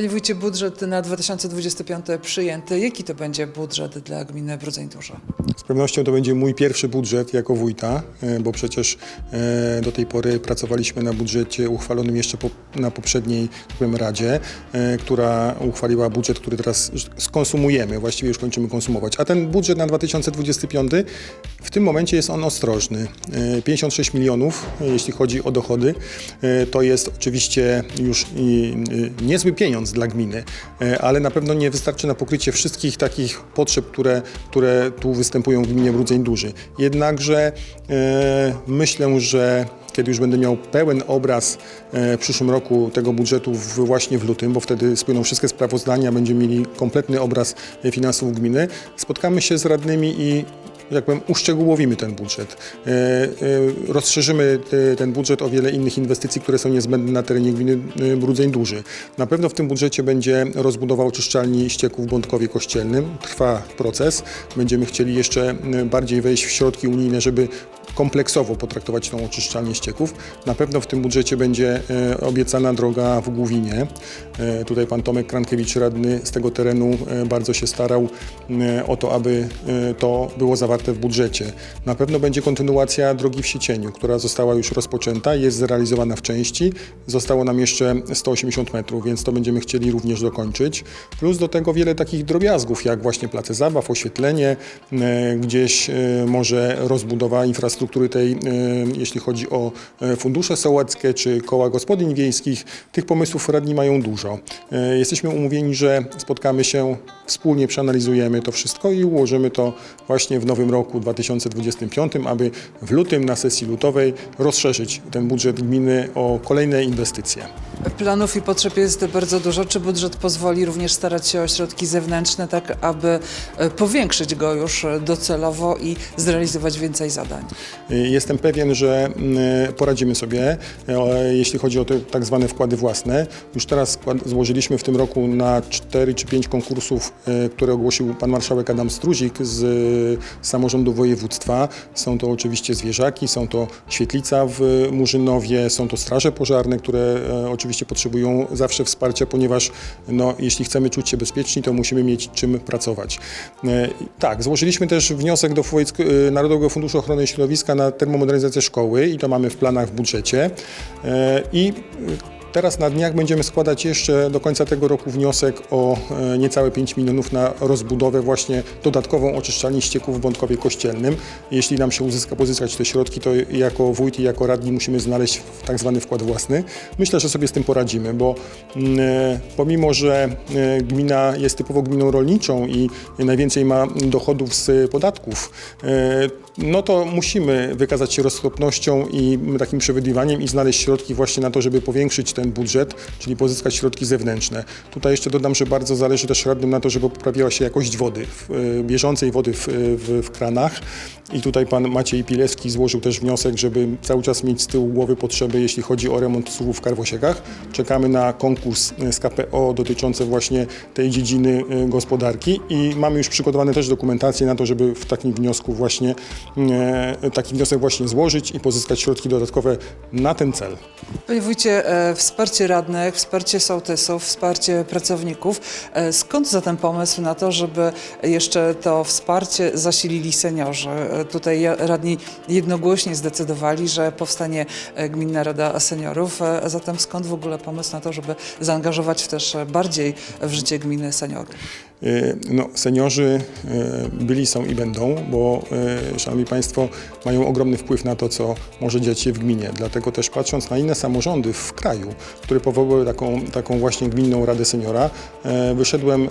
Panie wójcie, budżet na 2025 przyjęty. Jaki to będzie budżet dla gminy Brudzeń Duża? Z pewnością to będzie mój pierwszy budżet jako wójta, e, bo przecież e, do tej pory pracowaliśmy na budżecie uchwalonym jeszcze po, na poprzedniej tak powiem, Radzie, e, która uchwaliła budżet, który teraz skonsumujemy, właściwie już kończymy konsumować. A ten budżet na 2025 w tym momencie jest on ostrożny. E, 56 milionów, jeśli chodzi o dochody, to jest oczywiście już niezły pieniądz dla gminy, e, ale na pewno nie wystarczy na pokrycie wszystkich takich potrzeb, które, które tu występują w gminie Brudzeń Duży. Jednakże e, myślę, że kiedy już będę miał pełen obraz e, w przyszłym roku tego budżetu właśnie w lutym, bo wtedy spłyną wszystkie sprawozdania, będziemy mieli kompletny obraz finansów gminy, spotkamy się z radnymi i jak powiem, uszczegółowimy ten budżet. E, e, Rozszerzymy te- ten budżet o wiele innych inwestycji, które są niezbędne na terenie gminy e, Brudzeń Duży. Na pewno w tym budżecie będzie rozbudowa oczyszczalni ścieków w Bątkowie Kościelnym. Trwa proces. Będziemy chcieli jeszcze bardziej wejść w środki unijne, żeby kompleksowo potraktować tą oczyszczalnię ścieków. Na pewno w tym budżecie będzie e, obiecana droga w Głowinie. E, Tutaj pan Tomek Krankiewicz, radny z tego terenu, e, bardzo się starał o to, aby to było zawarte w budżecie. Na pewno będzie kontynuacja drogi w Siecieniu, która została już rozpoczęta, jest zrealizowana w części. Zostało nam jeszcze 180 metrów, więc to będziemy chcieli również dokończyć. Plus do tego wiele takich drobiazgów, jak właśnie place zabaw, oświetlenie, gdzieś może rozbudowa infrastruktury tej, e, jeśli chodzi o e, fundusze sołeckie czy koła gospodyń wiejskich. Tych pomysłów radni mają dużo. E, Jesteśmy umówieni, że spotkamy się, wspólnie przeanalizujemy to wszystko i ułożymy to właśnie w nowym roku 2025, aby w lutym na sesji lutowej rozszerzyć ten budżet gminy o kolejne inwestycje. Planów i potrzeb jest bardzo dużo. Czy budżet pozwoli również starać się o środki zewnętrzne, tak aby e, powiększyć go już e, docelowo i zrealizować więcej zadań? Jestem pewien, że mm, poradzimy sobie, e, jeśli chodzi o te tak zwane wkłady własne. Już teraz złożyliśmy w tym roku na 4 czy 5 konkursów, e, które ogłosił pan marszałek Adam Struzik z e, samorządu województwa. Są to oczywiście zwierzaki, są to świetlica w Murzynowie, są to straże pożarne, które e, oczywiście potrzebują zawsze wsparcia, ponieważ no, jeśli chcemy czuć się bezpieczni, to musimy mieć czym pracować. E, Tak, złożyliśmy też wniosek do e, Narodowego Funduszu Ochrony Środowiska na termomodernizację szkoły i to mamy w planach w budżecie. E, I Teraz na dniach będziemy składać jeszcze do końca tego roku wniosek o e, niecałe 5 milionów na rozbudowę właśnie dodatkową oczyszczalni ścieków w Bątkowie Kościelnym. Jeśli nam się uzyska pozyskać te środki, to jako wójt i jako radni musimy znaleźć tak zwany wkład własny. Myślę, że sobie z tym poradzimy, bo mm, e, pomimo, że e, gmina jest typowo gminą rolniczą i najwięcej ma dochodów z podatków, no to musimy wykazać się roztropnością i takim przewidywaniem i znaleźć środki właśnie na to, żeby powiększyć ten budżet, czyli pozyskać środki zewnętrzne. Tutaj jeszcze dodam, że bardzo zależy też radnym na to, żeby poprawiała się jakość wody, e, bieżącej wody w, w, w kranach. I tutaj pan Maciej Pilewski złożył też wniosek, żeby cały czas mieć z tyłu głowy potrzeby, jeśli chodzi o remont słupów w Karwosiekach. Czekamy na konkurs e, z KPO dotyczący właśnie tej dziedziny e, gospodarki i mamy już przygotowane też dokumentację na to, żeby w takim wniosku właśnie, e, taki wniosek właśnie złożyć i pozyskać środki dodatkowe na ten cel. Panie wójcie, e, wsparcie radnych, wsparcie sołtysów, wsparcie pracowników. E, Skąd zatem pomysł na to, żeby jeszcze to wsparcie zasilili seniorzy? E, Tutaj radni jednogłośnie zdecydowali, że powstanie e, Gminna Rada Seniorów. E, Zatem skąd w ogóle pomysł na to, żeby zaangażować też e, bardziej w życie gminy seniorów? Y, No, seniorzy y, byli, są i będą, bo y, Szanowni Państwo mają ogromny wpływ na to, co może dziać się w gminie. Dlatego też patrząc na inne samorządy w kraju, które powołały taką, taką właśnie gminną Radę Seniora, wyszedłem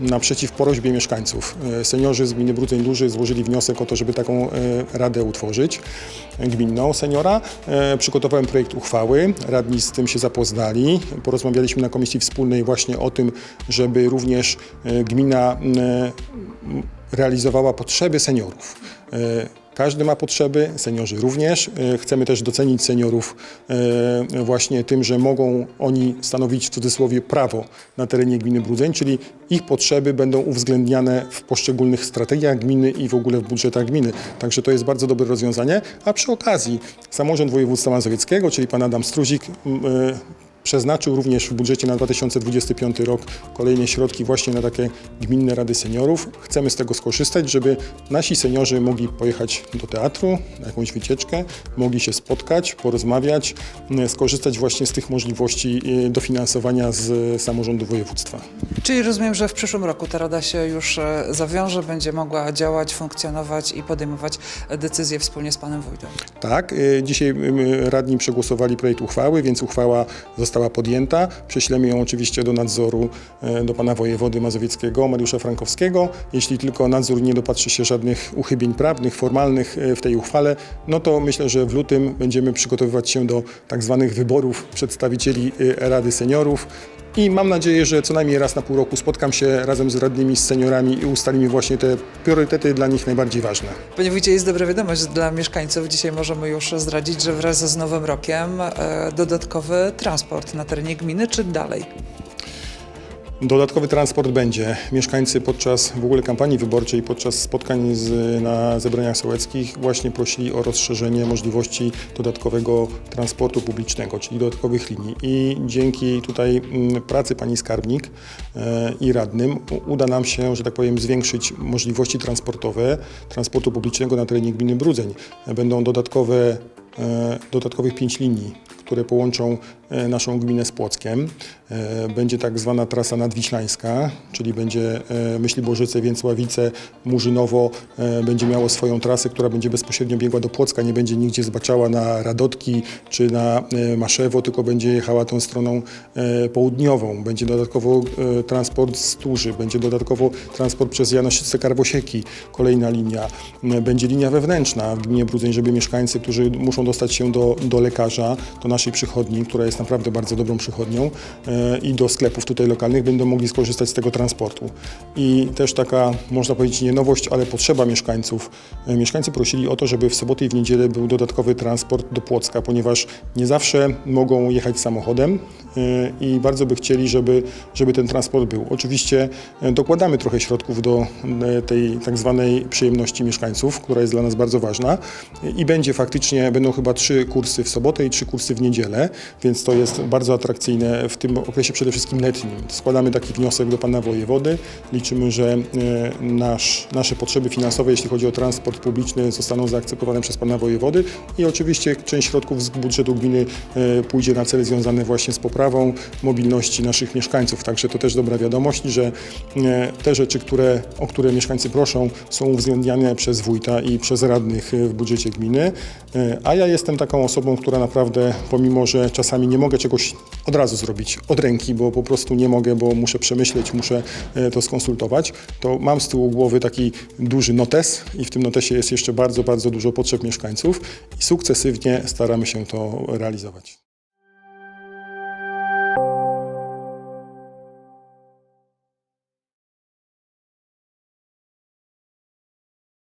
naprzeciw prośbie mieszkańców. Seniorzy z gminy Brudzeń Duży złożyli wniosek o to, żeby taką radę utworzyć, gminną seniora. Przygotowałem projekt uchwały, radni z tym się zapoznali. Porozmawialiśmy na komisji wspólnej właśnie o tym, żeby również e, gmina m, realizowała potrzeby seniorów. E, Każdy ma potrzeby, seniorzy również. E, Chcemy też docenić seniorów e, właśnie tym, że mogą oni stanowić w cudzysłowie prawo na terenie gminy Brudzeń, czyli ich potrzeby będą uwzględniane w poszczególnych strategiach gminy i w ogóle w budżetach gminy. Także to jest bardzo dobre rozwiązanie. A przy okazji samorząd województwa mazowieckiego, czyli pan Adam Struzik, e, przeznaczył również w budżecie na 2025 rok kolejne środki właśnie na takie gminne rady seniorów. Chcemy z tego skorzystać, żeby nasi seniorzy mogli pojechać do teatru, na jakąś wycieczkę, mogli się spotkać, porozmawiać, m, skorzystać właśnie z tych możliwości e, dofinansowania z samorządu województwa. Czyli rozumiem, że w przyszłym roku ta rada się już e, zawiąże, będzie mogła działać, funkcjonować i podejmować decyzje wspólnie z panem wójtem. Tak, y, dzisiaj y, radni przegłosowali projekt uchwały, więc uchwała została podjęta. Prześlemy ją oczywiście do nadzoru y, do pana wojewody mazowieckiego, Mariusza Frankowskiego. Jeśli tylko nadzór nie dopatrzy się żadnych uchybień prawnych, formalnych y, w tej uchwale, no to myślę, że w lutym będziemy przygotowywać się do tak zwanych wyborów przedstawicieli y, Rady Seniorów. I mam nadzieję, że co najmniej raz na pół roku spotkam się razem z radnymi, z seniorami i ustalimy właśnie te priorytety dla nich najbardziej ważne. Panie wójcie, jest dobra wiadomość dla mieszkańców. Dzisiaj możemy już zdradzić, że wraz z Nowym Rokiem e, dodatkowy transport na terenie gminy, czy dalej? Dodatkowy transport będzie. Mieszkańcy podczas w ogóle kampanii wyborczej, podczas spotkań z, na zebraniach sołeckich właśnie prosili o rozszerzenie możliwości dodatkowego transportu publicznego, czyli dodatkowych linii. I dzięki tutaj mm, pracy pani skarbnik e, i radnym uda nam się, że tak powiem, zwiększyć możliwości transportowe transportu publicznego na terenie gminy Brudzeń. Będą dodatkowe, e, dodatkowych pięć linii, które połączą e, naszą gminę z Płockiem. E, Będzie tak zwana trasa nadwiślańska, czyli będzie e, Myśliborzyce, Więcławice, Murzynowo będzie miało swoją trasę, która będzie bezpośrednio biegła do Płocka, nie będzie nigdzie zbaczała na Radotki czy na Maszewo, tylko będzie jechała tą stroną południową. Będzie dodatkowo transport z Turzy, będzie dodatkowo transport przez Janoszyce Karwosieki, kolejna linia. Będzie linia wewnętrzna w gminie Brudzeń, żeby mieszkańcy, którzy muszą dostać się do, do lekarza, do naszej przychodni, która jest naprawdę bardzo dobrą przychodnią e, i do sklepów tutaj lokalnych będą mogli skorzystać z tego transportu. I też taka, można powiedzieć, nie nowość, ale potrzeba mieszkańców. E, Mieszkańcy prosili o to, żeby w sobotę i w niedzielę był dodatkowy transport do Płocka, ponieważ nie zawsze mogą jechać samochodem e, i bardzo by chcieli, żeby, żeby ten transport był. Oczywiście dokładamy trochę środków do tej tak zwanej przyjemności mieszkańców, która jest dla nas bardzo ważna i będzie faktycznie, będą chyba trzy kursy w sobotę i trzy kursy w niedzielę, więc to jest bardzo atrakcyjne w tym okresie przede wszystkim letnim. Składamy taki wniosek do pana wojewody. Liczymy, że e, nasz, nasze potrzeby finansowe, jeśli chodzi o transport publiczny, zostaną zaakceptowane przez pana wojewody i oczywiście część środków z budżetu gminy e, pójdzie na cele związane właśnie z poprawą mobilności naszych mieszkańców. Także to też dobra wiadomość, że e, te rzeczy, które, o które mieszkańcy proszą, są uwzględniane przez wójta i przez radnych w budżecie gminy. A ja jestem taką osobą, która naprawdę, pomimo że czasami nie mogę czegoś od razu zrobić od ręki, bo po prostu nie mogę, bo muszę przemyśleć, muszę e, to skonsultować, to mam z tyłu głowy taki duży notes i w tym notesie jest jeszcze bardzo, bardzo dużo potrzeb mieszkańców i sukcesywnie staramy się to realizować.